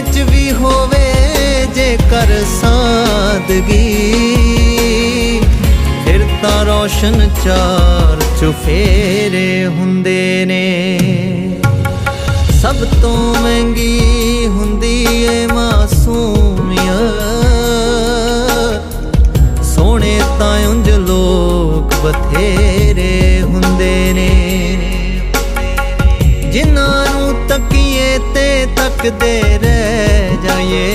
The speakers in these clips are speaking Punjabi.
ਚ ਵੀ ਹੋਵੇ ਜੇ ਕਰ ਸਾਦਗੀ। ਫਿਰ ਤਾਂ ਰੋਸ਼ਨ ਚਾਰ ਚੁਫੇਰੇ ਹੁੰਦੇ ਨੇ। ਸਭ ਤੋਂ ਤੱਕੀਏ ਤੇ ਤੱਕਦੇ ਰਹਿ ਜਾਈਏ।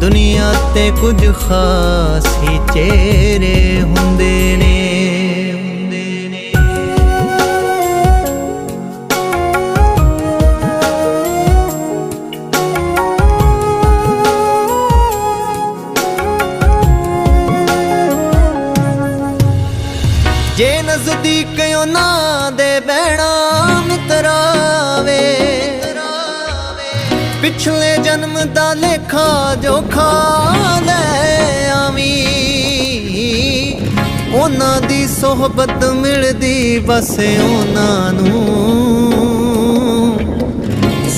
ਦੁਨੀਆ ਤੇ ਕੁਝ ਖਾਸ ਹੀ ਚਿਹਰੇ ਹੁੰਦੇ ਨੇ। ਹੁੰਦੇ ਨੇ। ਜੇ ਨਜ਼ਦੀਕ ਉਹਨਾਂ ਦੇ ਬਹਿਣਾ ਪਿਛਲੇ ਜਨਮ ਦਾ ਲੇਖਾ ਜੋਖਾ ਲੈ ਆਵੀਂ। ਉਹਨਾਂ ਦੀ ਸੋਹਬਤ ਮਿਲਦੀ ਬਸ ਉਹਨਾਂ ਨੂੰ।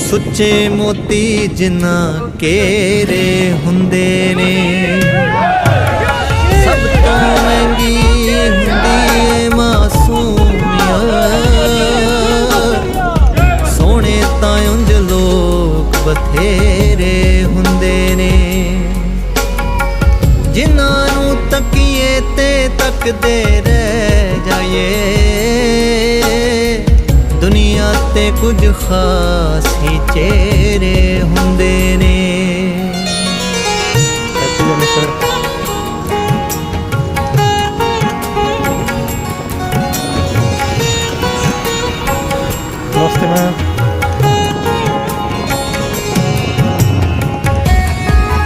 ਸੁੱਚੇ ਮੋਤੀ ਜਿਨ੍ਹਾਂ ਕੇਰੇ ਹੁੰਦੇ ਲੱਗਦੇ ਰਹਿ ਜਾਏ ਦੁਨੀਆ ਤੇ ਕੁਝ ਖਾਸ ਹੀ ਚਿਹਰੇ ਹੁੰਦੇ ਨੇ।